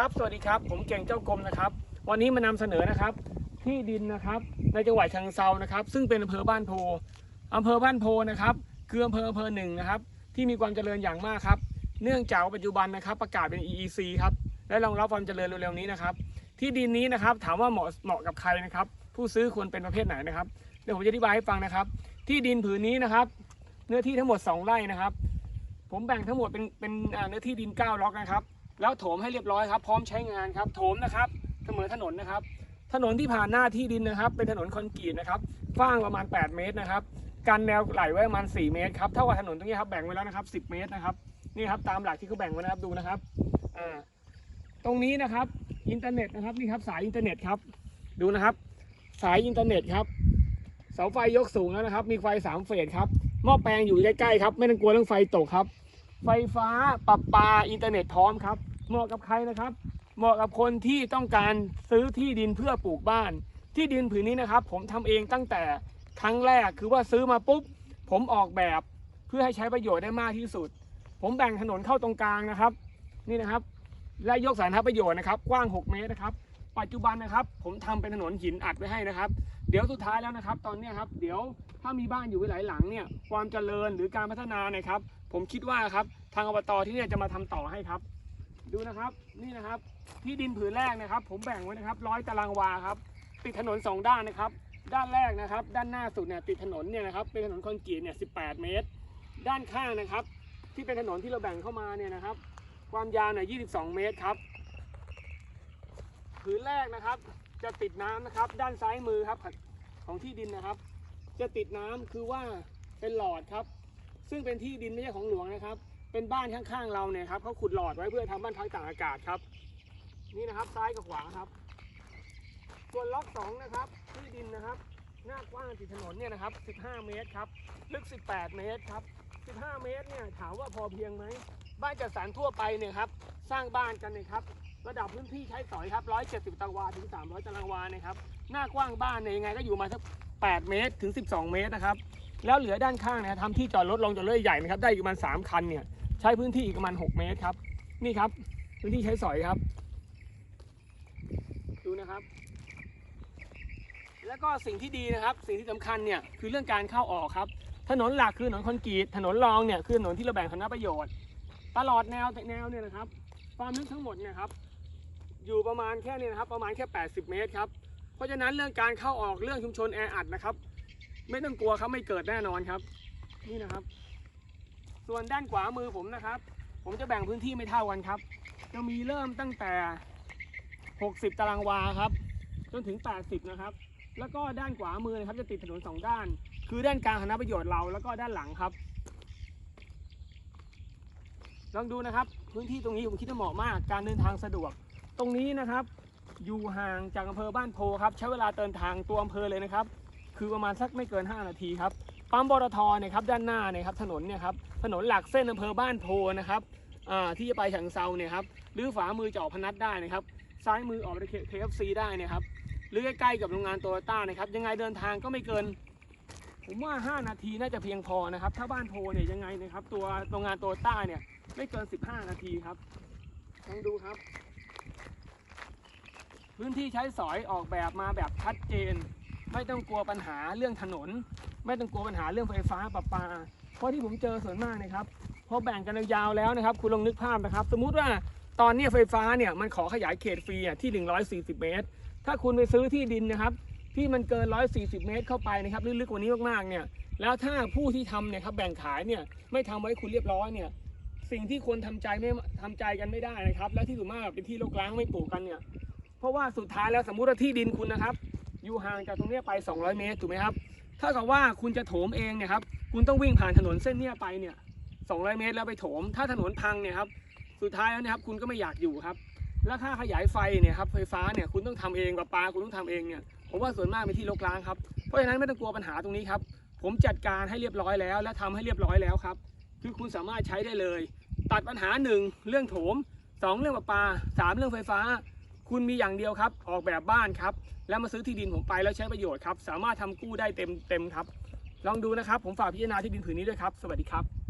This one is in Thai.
ครับ สวัสดีครับ ผมเก่งเจ้ากรมนะครับ วันนี้มานำเสนอนะครับ ที่ดินนะครับ ในจังหวัดชียงเซานะครับ ซึ่งเป็นอำเภอบ้านโพอำเภอบ้านโพนะครับคืออำเภออำเภอหนึ่งนะครับ ที่มีความเจริญอย่างมากครับ เนื่องจากว่าปัจจุบันนะครับ ประกาศเป็น EEC ครับและรองรับความเจริญเร็วๆนี้นะครับ ที่ดินนี้นะครับถามว่าเหมาะเหมาะกับใครนะครับ ผู้ซื้อควรเป็นประเภทไหนนะครับเดี๋ยวผมจะอธิบายให้ฟังนะครับ ที่ดินผืนนี้นะครับ เนื้อที่ทั้งหมด 2 ไร่นะครับ ผมแบ่งทั้งหมดเป็นเป็นเนื้อที่ดิน 9 ล็อกนะครับ แล้วโถมให้เรียบร้อยครับ พร้อมใช้งานครับ โถมนะครับเสมอถนนนะครับ ถนนที่ผ่านหน้าที่ดินนะครับ เป็นถนนคอนกรีตนะครับกว้างประมาณ 8 เมตรนะครับกันแนวไหลไว้ประมาณ 4 เมตรครับเท่ากับถนนตรงนี้ครับแบ่งไว้แล้วนะครับ 10 เมตรนะครับนี่ครับตามหลักที่เขาแบ่งไว้นะครับดูนะครับอ่าตรงนี้นะครับอินเทอร์เน็ตนะครับนี่ครับสายอินเทอร์เน็ตครับดูนะครับ สายอินเทอร์เน็ตครับเสาไฟยกสูงแล้วนะครับ มีไฟสามเฟสครับหม้อแปลงอยู่ใกล้ๆครับ ไม่ต้องกลัวเรื่องไฟตกครับ ไฟฟ้าปรับปาอินเทอร์เน็ตพร้อมครับ เหมาะกับใครนะครับ เหมาะกับคนที่ต้องการซื้อที่ดินเพื่อปลูกบ้าน ที่ดินผืนนี้นะครับ ผมทำเองตั้งแต่ครั้งแรกคือว่าซื้อมาปุ๊บ ผมออกแบบเพื่อให้ใช้ประโยชน์ได้มากที่สุด ผมแบ่งถนนเข้าตรงกลางนะครับ นี่นะครับ และยกสาธารณประโยชน์นะครับ กว้าง 6 เมตรนะครับ ปัจจุบันนะครับ ผมทำเป็นถนนหินอัดไว้ให้นะครับ เดี๋ยวสุดท้ายแล้วนะครับ ตอนนี้ครับเดี๋ยวถ้ามีบ้านอยู่หลายหลังเนี่ยความเจริญหรือการพัฒนาเนะครับ ผมคิดว่าครับทางอบตที่นี่จะมาทำต่อให้ครับ ดูนะครับนี่นะครับที่ดินผืนแรกนะครับ ผมแบ่งไว้นะครับร้อยตารางวาครับติดถนนสองด้านนะครับ ด้านแรกนะครับ ด้านหน้าสุดเนี่ยติดถนนเนี่ยนะครับเป็นถนนคอนกรีตเนี่ย18เมตร ด้านข้างนะครับ ที่เป็นถนนที่เราแบ่งเข้ามาเนี่ยนะครับ ความยาวเนี่ย22เมตรครับ ผืนแรกนะครับ จะติดน้ำนะครับ ด้านซ้ายมือครับของที่ดินนะครับ จะติดน้ำคือว่าเป็นหลอดครับ ซึ่งเป็นที่ดินไม่ใช่ของหลวงนะครับ เป็นบ้านข้างๆเราเนี่ยครับเขาขุดหลอดไว้เพื่อทำบ้านพักตากอากาศครับ นี่นะครับซ้ายกับขวาครับ ส่วนล็อกสองนะครับที่ดินนะครับ หน้ากว้างติดถนนเนี่ยนะครับ 15 เมตรครับลึก 18 เมตรครับ 15 เมตรเนี่ยถามว่าพอเพียงไหมบ้านจัดสรรทั่วไปเนี่ยครับ สร้างบ้านกันเนี่ยครับ ระดับพื้นที่ใช้สอยครับ 170 ตารางวาถึง 300 ตารางวาเนี่ยครับ หน้ากว้างบ้านเนี่ยยังไงก็อยู่มาสัก 8 เมตรถึง 12 เมตรนะครับ แล้วเหลือด้านข้างนยทำที่จอดรถลงจอดรถใหญ่นะครับ ได้อีกประมาณ 3 คันเนี่ย ใช้พื้นที่อีกประมาณ 6 เมตรครับ นี่ครับ พื้นที่ใช้สอยครับ ดูนะครับ แล้วก็สิ่งที่ดีนะครับ สิ่งที่สำคัญเนี่ยคือเรื่องการเข้าออกครับ ถนนหลักคือถนนคอนกรีต ถนนรองเนี่ยคือถนนที่เราแบ่งคณะประโยชน์ ตลอดแนวแนวเนี่ยนะครับ ความลึกทั้งหมดเนี่ยครับ อยู่ประมาณแค่นี้นะครับ ประมาณแค่ 80 เมตรครับ เพราะฉะนั้นเรื่องการเข้าออกเรื่องชุมชนแออัดนะครับ ไม่ต้องกลัวครับไม่เกิดแน่นอนครับ นี่นะครับ ส่วนด้านขวามือผมนะครับ ผมจะแบ่งพื้นที่ไม่เท่ากันครับ จะมีเริ่มตั้งแต่ 60 ตารางวาครับ จนถึง 80 นะครับ แล้วก็ด้านขวามือนะครับจะติดถนนสองด้าน คือด้านกลางคณะประโยชน์เราแล้วก็ด้านหลังครับลองดูนะครับ พื้นที่ตรงนี้ผมคิดว่าเหมาะมาก การเดินทางสะดวก ตรงนี้นะครับ อยู่ห่างจากอำเภอบ้านโพครับ ใช้เวลาเดินทางตัวอำเภอเลยนะครับ คือประมาณสักไม่เกิน 5 นาทีครับปั๊มบรทเนี่ยครับด้านหน้าเนี่ยครับถนนเนี่ยครับถนนหลักเส้นอำเภอบ้านโพนะครับอ่าที่จะไปฉะเชิงเซาเนี่ยครับหรือฝามือจะออกพนัสได้นะครับ ซ้ายมือออกไปเคฟซีได้นะครับหรือใกล้ๆกับโรงงานโตโยต้านะครับ ยังไงเดินทางก็ไม่เกิน ผมว่า 5 นาทีน่าจะเพียงพอนะครับ ถ้าบ้านโพเนี่ยยังไงนะครับ ตัวโรงงานโตโยต้าเนี่ยไม่เกิน 15 นาทีครับลองดูครับ พื้นที่ใช้สอยออกแบบมาแบบชัดเจน ไม่ต้องกลัวปัญหาเรื่องถนน ไม่ต้องกลัวปัญหาเรื่องไฟฟ้าประปา เพราะที่ผมเจอส่วนมากนะครับพอแบ่งกันยาวแล้วนะครับ คุณลองนึกภาพนะครับ สมมุติว่าตอนนี้ไฟฟ้าเนี่ยมันขอขยายเขตฟรีอะที่ 140 เมตร ถ้าคุณไปซื้อที่ดินนะครับ ที่มันเกิน 140 เมตร เข้าไปนะครับลึกๆกว่านี้มากๆเนี่ยแล้วถ้าผู้ที่ทำเนี่ยครับแบ่งขายเนี่ยไม่ทำไว้คุณเรียบร้อยเนี่ยสิ่งที่คนทำใจไม่ทำใจกันไม่ได้นะครับ และที่สุดมากเป็นที่รกร้างไม่ปลูกกันเนี่ย ราะว่าสุดท้ายแล้วสมมุติว่าที่ดินคุณนะครับ อยู่ห่างจากตรงนี้ไป 200 เมตรถูกไหมครับถ้ากับว่าคุณจะโถมเองเนี่ยครับคุณต้องวิ่งผ่านถนนเส้นเนี้ไปเนี่ย 200 เมตรแล้วไปโถม ถ้าถนนพังเนี่ยครับสุดท้ายแล้วนะครับคุณก็ไม่อยากอยู่ครับ แล้วค่าขยายไฟเนี่ยครับไฟฟ้าเนี่ยคุณต้องทำเองประปาคุณต้องทำเองเนี่ยผมว่าส่วนมากเป็นที่รกร้างครับเพราะฉะนั้นไม่ต้องกลัวปัญหาตรงนี้ครับผมจัดการให้เรียบร้อยแล้ว และทำให้เรียบร้อยแล้วครับคือคุณสามารถใช้ได้เลย ตัดปัญหาหนึ่งเรื่องโถมสองเรื่องประปาสามเรื่องไฟฟ้า คุณมีอย่างเดียวครับ ออกแบบบ้านครับ แล้วมาซื้อที่ดินผมไปแล้วใช้ประโยชน์ครับ สามารถทำกู้ได้เต็มเต็มครับ ลองดูนะครับ ผมฝากพิจารณาที่ดินผืนนี้ด้วยครับ สวัสดีครับ